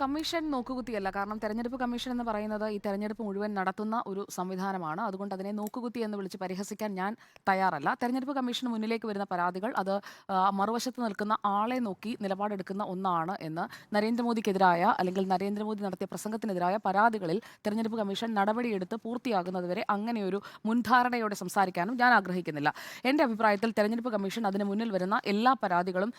Commission നോക്കുകുത്തിയല്ല. കാരണം തെരഞ്ഞെടുപ്പ് commission എന്ന് പറയുന്നത് ഈ തെരഞ്ഞെടുപ്പ് മുഴുവൻ നടത്തുന്ന ഒരു സംവിധാനമാണ്. അതുകൊണ്ട് അതിനെ നോക്കുകുത്തി എന്ന് വിളിച്ച് പരിഹസിക്കാൻ ഞാൻ തയ്യാറല്ല. തെരഞ്ഞെടുപ്പ് കമ്മീഷന് മുന്നിലേക്ക് വരുന്ന പരാതികൾ അത് മറുവശത്ത് നിൽക്കുന്ന ആളെ നോക്കി നിലപാടെടുക്കുന്ന ഒന്നാണ് എന്ന് നരേന്ദ്രമോദിക്കെതിരായ അല്ലെങ്കിൽ നരേന്ദ്രമോദി നടത്തിയ പ്രസംഗത്തിനെതിരായ പരാതികളിൽ തെരഞ്ഞെടുപ്പ് കമ്മീഷൻ നടപടിയെടുത്ത് പൂർത്തിയാകുന്നതുവരെ അങ്ങനെയൊരു മുൻധാരണയോടെ സംസാരിക്കാനും ഞാൻ ആഗ്രഹിക്കുന്നില്ല. എന്റെ അഭിപ്രായത്തിൽ തെരഞ്ഞെടുപ്പ് കമ്മീഷൻ അതിന് മുന്നിൽ വരുന്ന എല്ലാ പരാതികളും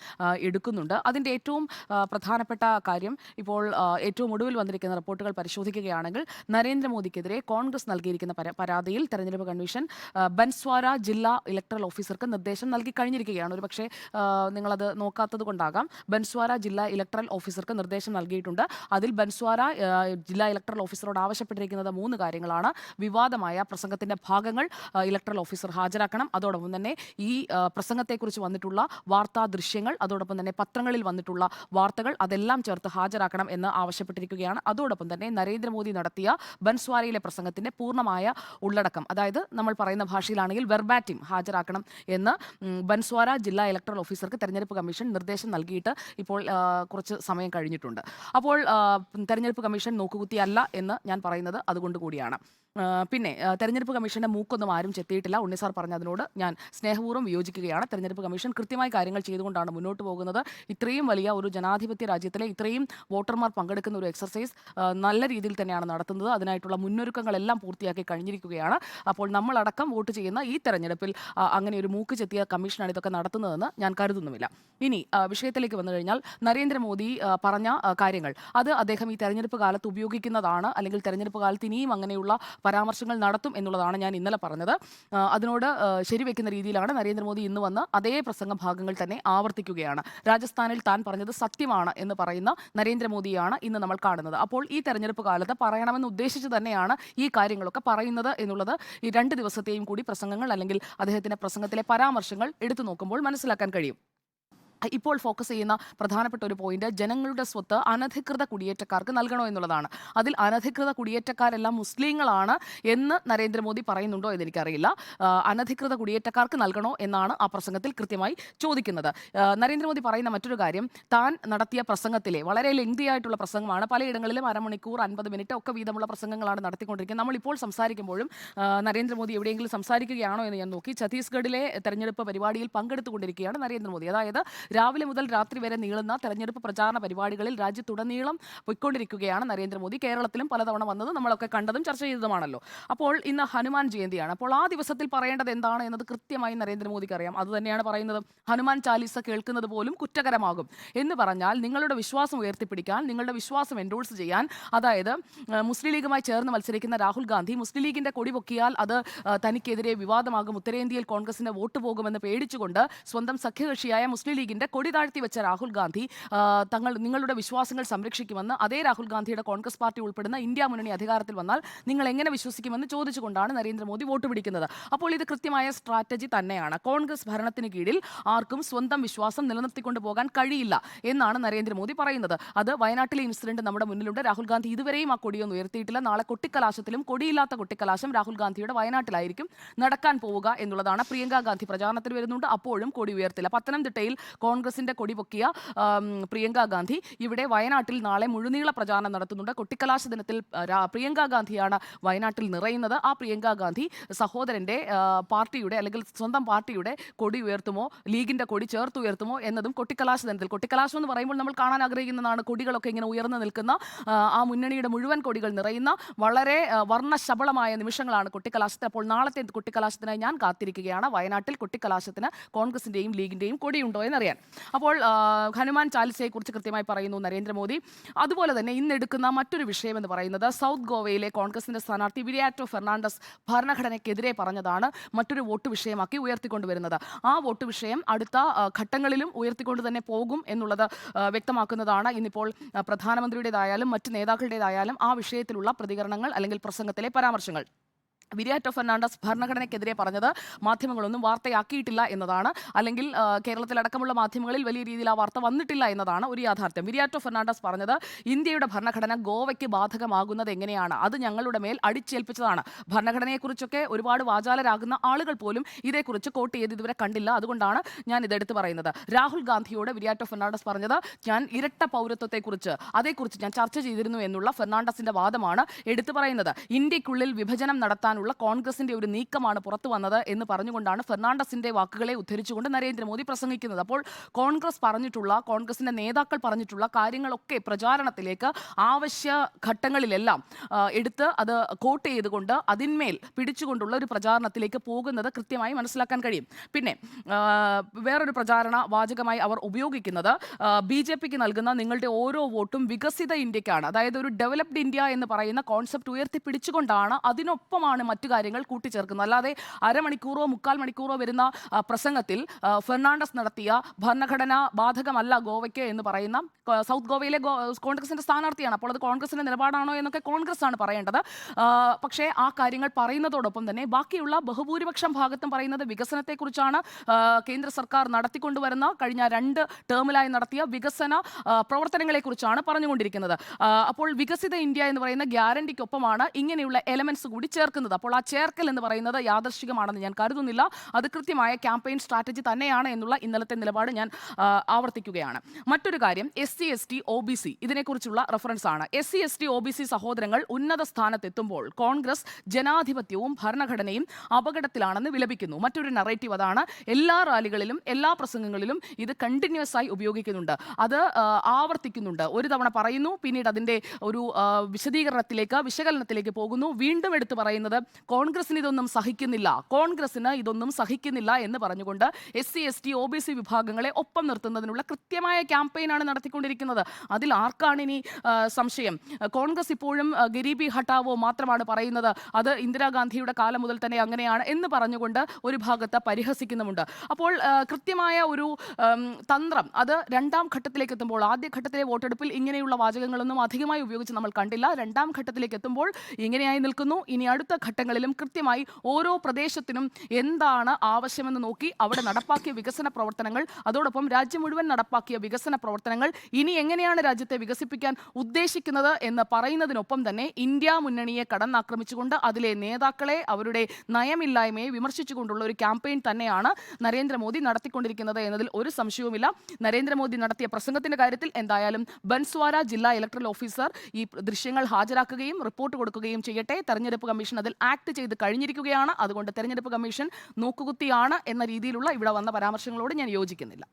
എടുക്കുന്നുണ്ട്. അതിന്റെ ഏറ്റവും പ്രധാനപ്പെട്ട കാര്യം ഇപ്പോൾ ഏറ്റവും ഒടുവിൽ വന്നിരിക്കുന്ന റിപ്പോർട്ടുകൾ പരിശോധിക്കുകയാണെങ്കിൽ നരേന്ദ്രമോദിക്കെതിരെ കോൺഗ്രസ് നൽകിയിരിക്കുന്ന പര- പരാതിയിൽ തെരഞ്ഞെടുപ്പ് കമ്മീഷൻ ബൻസ്വാര ജില്ലാ ഇലക്ടറൽ ഓഫീസർക്ക് നിർദ്ദേശം നൽകി കഴിഞ്ഞിരിക്കുകയാണ്. ഒരു പക്ഷേ നിങ്ങളത് നോക്കാത്തത് കൊണ്ടാകാം. ബൻസ്വാര ജില്ലാ ഇലക്ടറൽ ഓഫീസർക്ക് നിർദ്ദേശം നൽകിയിട്ടുണ്ട്. അതിൽ ബൻസ്വാര ജില്ലാ ഇലക്ടറൽ ഓഫീസറോട് ആവശ്യപ്പെട്ടിരിക്കുന്നത് മൂന്ന് കാര്യങ്ങളാണ്. വിവാദമായ പ്രസംഗത്തിന്റെ ഭാഗങ്ങൾ ഇലക്ടറൽ ഓഫീസർ ഹാജരാക്കണം. അതോടൊപ്പം തന്നെ ഈ പ്രസംഗത്തെക്കുറിച്ച് വന്നിട്ടുള്ള വാർത്താ ദൃശ്യങ്ങൾ അതോടൊപ്പം തന്നെ പത്രങ്ങളിൽ വന്നിട്ടുള്ള വാർത്തകൾ അതെല്ലാം ചേർത്ത് ഹാജരാക്കണം എന്ന് ആവശ്യപ്പെട്ടിരിക്കുകയാണ്. അതോടൊപ്പം തന്നെ നരേന്ദ്രമോദി നടത്തിയ ബൻസ്വാരയിലെ പ്രസംഗത്തിന്റെ പൂർണമായ ഉള്ളടക്കം. അതായത് നമ്മൾ പറയുന്ന ഭാഷയിലാണെങ്കിൽ വെർബാറ്റിം ഹാജരാക്കണം എന്ന് ബൻസ്വാര ജില്ലാ ഇലക്ടറൽ ഓഫീസർക്ക് തെരഞ്ഞെടുപ്പ് കമ്മീഷൻ നിർദ്ദേശം നൽകിയിട്ട് ഇപ്പോൾ കുറച്ച് സമയം കഴിഞ്ഞിട്ടുണ്ട്. അപ്പോൾ തെരഞ്ഞെടുപ്പ് കമ്മീഷൻ നോക്കുകുത്തിയല്ല എന്ന് ഞാൻ പറയുന്നത് അതുകൊണ്ട് കൂടിയാണ്. പിന്നെ തെരഞ്ഞെടുപ്പ് കമ്മീഷന്റെ മൂക്കൊന്നും ആരും ചെത്തിയിട്ടില്ല. ഉണ്ണിസാർ പറഞ്ഞതിനോട് ഞാൻ സ്നേഹപൂർവം വിയോജിക്കുകയാണ് തെരഞ്ഞെടുപ്പ് കമ്മീഷൻ കൃത്യമായി കാര്യങ്ങൾ ചെയ്തുകൊണ്ടാണ് മുന്നോട്ട് പോകുന്നത്. ഇത്രയും വലിയ ഒരു ജനാധിപത്യ രാജ്യത്തിലെ ഇത്രയും വോട്ടർമാർ പങ്കെടുക്കുന്ന ഒരു എക്സർസൈസ് നല്ല രീതിയിൽ തന്നെയാണ് നടത്തുന്നത്. അതിനായിട്ടുള്ള മുന്നൊരുക്കങ്ങളെല്ലാം പൂർത്തിയാക്കി കഴിഞ്ഞിരിക്കുകയാണ്. അപ്പോൾ നമ്മളടക്കം വോട്ട് ചെയ്യുന്ന ഈ തെരഞ്ഞെടുപ്പിൽ അങ്ങനെ ഒരു മൂക്ക് ചെത്തിയ കമ്മീഷനാണ് ഇതൊക്കെ നടത്തുന്നതെന്ന് ഞാൻ കരുതുന്നുമില്ല. ഇനി വിഷയത്തിലേക്ക് വന്നു കഴിഞ്ഞാൽ നരേന്ദ്രമോദി പറഞ്ഞ കാര്യങ്ങൾ. അത് അദ്ദേഹം ഈ തെരഞ്ഞെടുപ്പ് കാലത്ത് ഉപയോഗിക്കുന്നതാണ് അല്ലെങ്കിൽ തെരഞ്ഞെടുപ്പ് കാലത്ത് ഇനിയും അങ്ങനെയുള്ള പരാമർശങ്ങൾ നടത്തും എന്നുള്ളതാണ് ഞാൻ ഇന്നലെ പറഞ്ഞത്. അതിനോട് ശരിവെക്കുന്ന രീതിയിലാണ് നരേന്ദ്രമോദി ഇന്ന് വന്ന് അതേ പ്രസംഗ ഭാഗങ്ങൾ തന്നെ ആവർത്തിക്കുകയാണ്. രാജസ്ഥാനിൽ താൻ പറഞ്ഞത് സത്യമാണ് എന്ന് പറയുന്ന നരേന്ദ്രമോദിയാണ് ഇന്ന് നമ്മൾ കാണുന്നത്. അപ്പോൾ ഈ തെരഞ്ഞെടുപ്പ് കാലത്ത് പറയണമെന്ന് ഉദ്ദേശിച്ച് തന്നെയാണ് ഈ കാര്യങ്ങളൊക്കെ പറയുന്നത് എന്നുള്ളത് ഈ രണ്ട് ദിവസത്തെയും കൂടി പ്രസംഗങ്ങൾ അല്ലെങ്കിൽ അദ്ദേഹത്തിന്റെ പ്രസംഗത്തിലെ പരാമർശങ്ങൾ എടുത്തു നോക്കുമ്പോൾ മനസ്സിലാക്കാൻ കഴിയും. ഇപ്പോൾ ഫോക്കസ് ചെയ്യുന്ന പ്രധാനപ്പെട്ട ഒരു പോയിന്റ് ജനങ്ങളുടെ സ്വത്ത് അനധികൃത കുടിയേറ്റക്കാർക്ക് നൽകണോ എന്നുള്ളതാണ്. അതിൽ അനധികൃത കുടിയേറ്റക്കാരെല്ലാം മുസ്ലിങ്ങളാണ് എന്ന് നരേന്ദ്രമോദി പറയുന്നുണ്ടോ എന്ന് എനിക്കറിയില്ല ആ, അനധികൃത കുടിയേറ്റക്കാർക്ക് നൽകണോ എന്നാണ് ആ പ്രസംഗത്തിൽ കൃത്യമായി ചോദിക്കുന്നത്. നരേന്ദ്രമോദി പറയുന്ന മറ്റൊരു കാര്യം താൻ നടത്തിയ പ്രസംഗത്തിലെ വളരെ ലെങ്തി ആയിട്ടുള്ള പ്രസംഗമാണ്. പലയിടങ്ങളിലും അരമണിക്കൂർ അൻപത് മിനിറ്റ് ഒക്കെ വീതമുള്ള പ്രസംഗങ്ങളാണ് നടത്തിക്കൊണ്ടിരിക്കുന്നത്. നമ്മളിപ്പോൾ സംസാരിക്കുമ്പോഴും നരേന്ദ്രമോദി എവിടെയെങ്കിലും സംസാരിക്കുകയാണോ എന്ന് ഞാൻ നോക്കി ഛത്തീസ്ഗഡിലെ തെരഞ്ഞെടുപ്പ് പരിപാടിയിൽ പങ്കെടുത്തുകൊണ്ടിരിക്കുകയാണ് നരേന്ദ്രമോദി. അതായത് രാവിലെ മുതൽ രാത്രി വരെ നീളുന്ന തെരഞ്ഞെടുപ്പ് പ്രചാരണ പരിപാടികളിൽ രാജ്യത്തുടനീളം പോയിക്കൊണ്ടിരിക്കുകയാണ് നരേന്ദ്രമോദി. കേരളത്തിലും പലതവണ വന്നത് നമ്മളൊക്കെ കണ്ടതും ചർച്ച ചെയ്തതുമാണല്ലോ. അപ്പോൾ ഇന്ന് ഹനുമാൻ ജയന്തിയാണ്. അപ്പോൾ ആ ദിവസത്തിൽ പറയേണ്ടത് എന്താണ് എന്നത് കൃത്യമായി നരേന്ദ്രമോദിക്ക് അറിയാം അതുതന്നെയാണ് പറയുന്നത്. ഹനുമാൻ ചാലീസ കേൾക്കുന്നത് പോലും കുറ്റകരമാകും എന്ന് പറഞ്ഞാൽ നിങ്ങളുടെ വിശ്വാസം ഉയർത്തിപ്പിടിക്കാൻ നിങ്ങളുടെ വിശ്വാസം എൻഡോഴ്സ് ചെയ്യാൻ അതായത് മുസ്ലിം ലീഗുമായി ചേർന്ന് മത്സരിക്കുന്ന രാഹുൽ ഗാന്ധി മുസ്ലിം ലീഗിന്റെ കൊടി പൊക്കിയാൽ അത് തനിക്കെതിരെ വിവാദമാകും. ഉത്തരേന്ത്യയിൽ കോൺഗ്രസിന്റെ വോട്ട് പോകുമെന്ന് പേടിച്ചുകൊണ്ട് സ്വന്തം സഖ്യകക്ഷിയായ മുസ്ലിം ലീഗിന്റെ കൊടി താഴ്ത്തി വെച്ച രാഹുൽ ഗാന്ധി തങ്ങൾ നിങ്ങളുടെ വിശ്വാസങ്ങൾ സംരക്ഷിക്കുമെന്ന് അതേ രാഹുൽ ഗാന്ധിയുടെ കോൺഗ്രസ് പാർട്ടി ഉൾപ്പെടുന്ന ഇന്ത്യ മുന്നണി അധികാരത്തിൽ വന്നാൽ നിങ്ങൾ എങ്ങനെ വിശ്വസിക്കുമെന്ന് ചോദിച്ചുകൊണ്ടാണ് നരേന്ദ്രമോദി വോട്ട് പിടിക്കുന്നത്. അപ്പോൾ ഇത് കൃത്യമായ സ്ട്രാറ്റജി തന്നെയാണ്. കോൺഗ്രസ് ഭരണത്തിന് കീഴിൽ ആർക്കും സ്വന്തം വിശ്വാസം നിലനിർത്തിക്കൊണ്ട് പോകാൻ കഴിയില്ല എന്നാണ് നരേന്ദ്രമോദി പറയുന്നത്. അത് വയനാട്ടിലെ ഇൻസിഡന്റ് നമ്മുടെ മുന്നിലുണ്ട്. രാഹുൽ ഗാന്ധി ഇതുവരെയും ആ കൊടിയൊന്നും ഉയർത്തിയിട്ടില്ല. നാളെ കൊട്ടിക്കലാശത്തിലും കൊടിയില്ലാത്ത കൊട്ടിക്കലാശം രാഹുൽ ഗാന്ധിയുടെ വയനാട്ടിലായിരിക്കും നടക്കാൻ പോവുക എന്നുള്ളതാണ് പ്രിയങ്ക ഗാന്ധി പ്രചാരണത്തിൽ വരുന്നുണ്ട്. അപ്പോഴും കൊടി ഉയർത്തില്ല. പത്തനംതിട്ടയിൽ കോൺഗ്രസിന്റെ കൊടി പൊക്കിയ പ്രിയങ്ക ഗാന്ധി ഇവിടെ വയനാട്ടിൽ നാളെ മുഴുനീള പ്രചാരണം നടത്തുന്നുണ്ട്. കൊട്ടിക്കലാശ ദിനത്തിൽ പ്രിയങ്ക ഗാന്ധിയാണ് വയനാട്ടിൽ നിറയുന്നത്. ആ പ്രിയങ്ക ഗാന്ധി സഹോദരന്റെ പാർട്ടിയുടെ അല്ലെങ്കിൽ സ്വന്തം പാർട്ടിയുടെ കൊടി ഉയർത്തുമോ ലീഗിന്റെ കൊടി ചേർത്ത് ഉയർത്തുമോ എന്നതും കൊട്ടിക്കലാശ ദിനത്തിൽ. കൊട്ടിക്കലാശം എന്ന് പറയുമ്പോൾ നമ്മൾ കാണാൻ ആഗ്രഹിക്കുന്നതാണ് കൊടികളൊക്കെ ഇങ്ങനെ ഉയർന്നു നിൽക്കുന്ന ആ, മുന്നണിയുടെ മുഴുവൻ കൊടികൾ നിറയുന്ന വളരെ വർണശബളമായ നിമിഷങ്ങളാണ് കൊട്ടിക്കലാശത്തിൽ അപ്പോൾ നാളത്തെ കൊട്ടിക്കലാശത്തിനായി ഞാൻ കാത്തിരിക്കുകയാണ്. വയനാട്ടിൽ കൊട്ടിക്കലാശത്തിന് കോൺഗ്രസിന്റെയും ലീഗിന്റെയും കൊടിയുണ്ടോ എന്നറിയാൻ. അപ്പോൾ ഹനുമാൻ ചാലിസയെ കുറിച്ച് കൃത്യമായി പറയുന്നു നരേന്ദ്രമോദി. അതുപോലെ തന്നെ ഇന്ന് എടുക്കുന്ന മറ്റൊരു വിഷയം എന്ന് പറയുന്നത് സൗത്ത് ഗോവയിലെ കോൺഗ്രസിന്റെ സ്ഥാനാർത്ഥി വിരിയാറ്റോ ഫെർണാണ്ടസ് ഭരണഘടനയ്ക്കെതിരെ പറഞ്ഞതാണ് മറ്റൊരു വോട്ട് വിഷയമാക്കി ഉയർത്തിക്കൊണ്ടുവരുന്നത്. ആ വോട്ട് വിഷയം അടുത്ത ഘട്ടങ്ങളിലും ഉയർത്തിക്കൊണ്ട് തന്നെ പോകും എന്നുള്ളത് വ്യക്തമാക്കുന്നതാണ് ഇന്നിപ്പോൾ പ്രധാനമന്ത്രിയുടേതായാലും മറ്റ് നേതാക്കളുടേതായാലും ആ വിഷയത്തിലുള്ള പ്രതികരണങ്ങൾ അല്ലെങ്കിൽ പ്രസംഗത്തിലെ പരാമർശങ്ങൾ. വിരിയാറ്റോ ഫെർണാണ്ടസ് ഭരണഘടനയ്ക്കെതിരെ പറഞ്ഞത് മാധ്യമങ്ങളൊന്നും വാർത്തയാക്കിയിട്ടില്ല എന്നതാണ്. അല്ലെങ്കിൽ കേരളത്തിലടക്കമുള്ള മാധ്യമങ്ങളിൽ വലിയ രീതിയിൽ ആ വാർത്ത വന്നിട്ടില്ല എന്നതാണ് ഒരു യാഥാർത്ഥ്യം. വിരിയാറ്റോ ഫെർണാണ്ടസ് പറഞ്ഞത് ഇന്ത്യയുടെ ഭരണഘടന ഗോവയ്ക്ക് ബാധകമാകുന്നത് എങ്ങനെയാണ്? അത് ഞങ്ങളുടെ മേൽ അടിച്ചേൽപ്പിച്ചതാണ്. ഭരണഘടനയെക്കുറിച്ചൊക്കെ ഒരുപാട് വാചാലരാകുന്ന ആളുകൾ പോലും ഇതേക്കുറിച്ച് കോട്ട് ചെയ്ത് ഇതുവരെ കണ്ടില്ല. അതുകൊണ്ടാണ് ഞാൻ ഇതെടുത്ത് പറയുന്നത്. രാഹുൽ ഗാന്ധിയോട് വിരിയാറ്റോ ഫെർണാണ്ടസ് പറഞ്ഞത് ഞാൻ ഇരട്ട പൗരത്വത്തെക്കുറിച്ച് അതേക്കുറിച്ച് ഞാൻ ചർച്ച ചെയ്തിരുന്നു എന്നുള്ള ഫെർണാണ്ടസിന്റെ വാദമാണ് എടുത്തു പറയുന്നത്. ഇന്ത്യക്കുള്ളിൽ വിഭജനം നടത്താനുള്ള കോൺഗ്രസിന്റെ ഒരു നീക്കമാണ് പുറത്തു വന്നത് എന്ന് പറഞ്ഞുകൊണ്ടാണ് ഫെർണാണ്ടസിന്റെ വാക്കുകളെ ഉദ്ധരിച്ചുകൊണ്ട് നരേന്ദ്രമോദി പ്രസംഗിക്കുന്നത്. അപ്പോൾ കോൺഗ്രസ് പറഞ്ഞിട്ടുള്ള കോൺഗ്രസിന്റെ നേതാക്കൾ പറഞ്ഞിട്ടുള്ള കാര്യങ്ങളൊക്കെ പ്രചാരണത്തിലേക്ക് ആവശ്യ ഘട്ടങ്ങളിലെല്ലാം എടുത്ത് അത് കോട്ട് ചെയ്തുകൊണ്ട് അതിന്മേൽ പിടിച്ചുകൊണ്ടുള്ള ഒരു പ്രചാരണത്തിലേക്ക് പോകുന്നത് കൃത്യമായി മനസ്സിലാക്കാൻ കഴിയും. പിന്നെ വേറൊരു പ്രചാരണ വാചകമായി അവർ ഉപയോഗിക്കുന്നത് ബി ജെ പിക്ക് നൽകുന്ന നിങ്ങളുടെ ഓരോ വോട്ടും വികസിത ഇന്ത്യക്കാണ്. അതായത് ഒരു ഡെവലപ്ഡ് ഇന്ത്യ എന്ന് പറയുന്ന കോൺസെപ്റ്റ് ഉയർത്തിപ്പിടിച്ചുകൊണ്ടാണ് അതിനൊപ്പമാണ് മറ്റു കാര്യങ്ങൾ കൂട്ടിച്ചേർക്കുന്നു. അല്ലാതെ അരമണിക്കൂറോ മുക്കാൽ മണിക്കൂറോ വരുന്ന പ്രസംഗത്തിൽ ഫെർണാണ്ടസ് നടത്തിയ ഭരണഘടന ബാധകമല്ല ഗോവയ്ക്ക് എന്ന് പറയുന്ന സൗത്ത് ഗോവയിലെ കോൺഗ്രസിന്റെ സ്ഥാനാർത്ഥിയാണ്. അപ്പോൾ അത് കോൺഗ്രസിന്റെ നിലപാടാണോ എന്നൊക്കെ കോൺഗ്രസ് ആണ് പറയേണ്ടത് പക്ഷേ ആ കാര്യങ്ങൾ പറയുന്നതോടൊപ്പം തന്നെ ബാക്കിയുള്ള ബഹുഭൂരിപക്ഷം ഭാഗത്തും പറയുന്നത് വികസനത്തെക്കുറിച്ചാണ്. കേന്ദ്ര സർക്കാർ നടത്തിക്കൊണ്ടുവരുന്ന കഴിഞ്ഞ രണ്ട് ടേമിലായി നടത്തിയ വികസന പ്രവർത്തനങ്ങളെക്കുറിച്ചാണ് പറഞ്ഞുകൊണ്ടിരിക്കുന്നത്. അപ്പോൾ വികസിത ഇന്ത്യ എന്ന് പറയുന്ന ഗ്യാരണ്ടിക്കൊപ്പമാണ് ഇങ്ങനെയുള്ള എലമെന്റ്സ് കൂടി ചേർക്കുന്നത്. അപ്പോൾ ആ ചേർക്കൽ എന്ന് പറയുന്നത് യാദർശികമാണെന്ന് ഞാൻ കരുതുന്നില്ല. അത് കൃത്യമായ ക്യാമ്പയിൻ സ്ട്രാറ്റജി തന്നെയാണ് എന്നുള്ള ഇന്നലത്തെ നിലപാട് ഞാൻ ആവർത്തിക്കുകയാണ്. മറ്റൊരു കാര്യം S C S T O B C ഇതിനെക്കുറിച്ചുള്ള റഫറൻസ് ആണ്. S C S T O B C സഹോദരങ്ങൾ ഉന്നത സ്ഥാനത്തെത്തുമ്പോൾ കോൺഗ്രസ് ജനാധിപത്യവും ഭരണഘടനയും അപകടത്തിലാണെന്ന് വിലപിക്കുന്നു. മറ്റൊരു നറേറ്റീവ് അതാണ് എല്ലാ റാലികളിലും എല്ലാ പ്രസംഗങ്ങളിലും ഇത് കണ്ടിന്യൂസ് ആയി ഉപയോഗിക്കുന്നുണ്ട്. അത് ആവർത്തിക്കുന്നുണ്ട്. ഒരു തവണ പറയുന്നു പിന്നീട് അതിന്റെ ഒരു വിശദീകരണത്തിലേക്ക് വിശകലനത്തിലേക്ക് പോകുന്നു. വീണ്ടും എടുത്തു പറയുന്നത് കോൺഗ്രസിന് ഇതൊന്നും സഹിക്കുന്നില്ല. കോൺഗ്രസിന് ഇതൊന്നും സഹിക്കുന്നില്ല എന്ന് പറഞ്ഞുകൊണ്ട് S C S T O B C വിഭാഗങ്ങളെ ഒപ്പം നിർത്തുന്നതിനുള്ള കൃത്യമായ ക്യാമ്പയിനാണ് നടത്തിക്കൊണ്ടിരിക്കുന്നത്. അതിൽ ആർക്കാണ് ഇനി സംശയം? കോൺഗ്രസ് ഇപ്പോഴും ഗരീബി ഹട്ടാവോ മാത്രമാണ് പറയുന്നത്. അത് ഇന്ദിരാഗാന്ധിയുടെ കാലം മുതൽ തന്നെ അങ്ങനെയാണ് എന്ന് പറഞ്ഞുകൊണ്ട് ഒരു ഭാഗത്ത് പരിഹസിക്കുന്നുമുണ്ട്. അപ്പോൾ കൃത്യമായ ഒരു തന്ത്രം അത് രണ്ടാം ഘട്ടത്തിലേക്ക് എത്തുമ്പോൾ ആദ്യ ഘട്ടത്തിലെ വോട്ടെടുപ്പിൽ ഇങ്ങനെയുള്ള വാചകങ്ങളൊന്നും അധികമായി ഉപയോഗിച്ച് നമ്മൾ കണ്ടില്ല. രണ്ടാം ഘട്ടത്തിലേക്ക് എത്തുമ്പോൾ ഇങ്ങനെയായി നിൽക്കുന്നു. ഇനി അടുത്ത ഘട്ടങ്ങളിലും കൃത്യമായി ഓരോ പ്രദേശത്തിനും എന്താണ് ആവശ്യമെന്ന് നോക്കി അവിടെ നടപ്പാക്കിയ വികസന പ്രവർത്തനങ്ങൾ അതോടൊപ്പം രാജ്യം മുഴുവൻ നടപ്പാക്കിയ വികസന പ്രവർത്തനങ്ങൾ ഇനി എങ്ങനെയാണ് രാജ്യത്തെ വികസിപ്പിക്കാൻ ഉദ്ദേശിക്കുന്നത് എന്ന് പറയുന്നതിനൊപ്പം തന്നെ ഇന്ത്യ മുന്നണിയെ കടന്നാക്രമിച്ചുകൊണ്ട് അതിലെ നേതാക്കളെ അവരുടെ നയമില്ലായ്മയെ വിമർശിച്ചുകൊണ്ടുള്ള ഒരു ക്യാമ്പയിൻ തന്നെയാണ് നരേന്ദ്രമോദി നടത്തിക്കൊണ്ടിരിക്കുന്നത് എന്നതിൽ ഒരു സംശയവുമില്ല. നരേന്ദ്രമോദി നടത്തിയ പ്രസംഗത്തിന്റെ കാര്യത്തിൽ എന്തായാലും ബൻസ്വാര ജില്ലാ ഇലക്ട്രൽ ഓഫീസർ ഈ ദൃശ്യങ്ങൾ ഹാജരാക്കുകയും റിപ്പോർട്ട് കൊടുക്കുകയും ചെയ്യട്ടെ. തെരഞ്ഞെടുപ്പ് കമ്മീഷൻ അതിൽ ആക്ട് ചെയ്ത് കഴിഞ്ഞിരിക്കുകയാണ് അതുകൊണ്ട് തെരഞ്ഞെടുപ്പ് കമ്മീഷൻ നോക്കുകുത്തിയാണ് എന്ന രീതിയിലുള്ള ഇവിടെ വന്ന പരാമർശങ്ങളോട് ഞാൻ യോജിക്കുന്നില്ല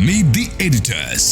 Meet the editors.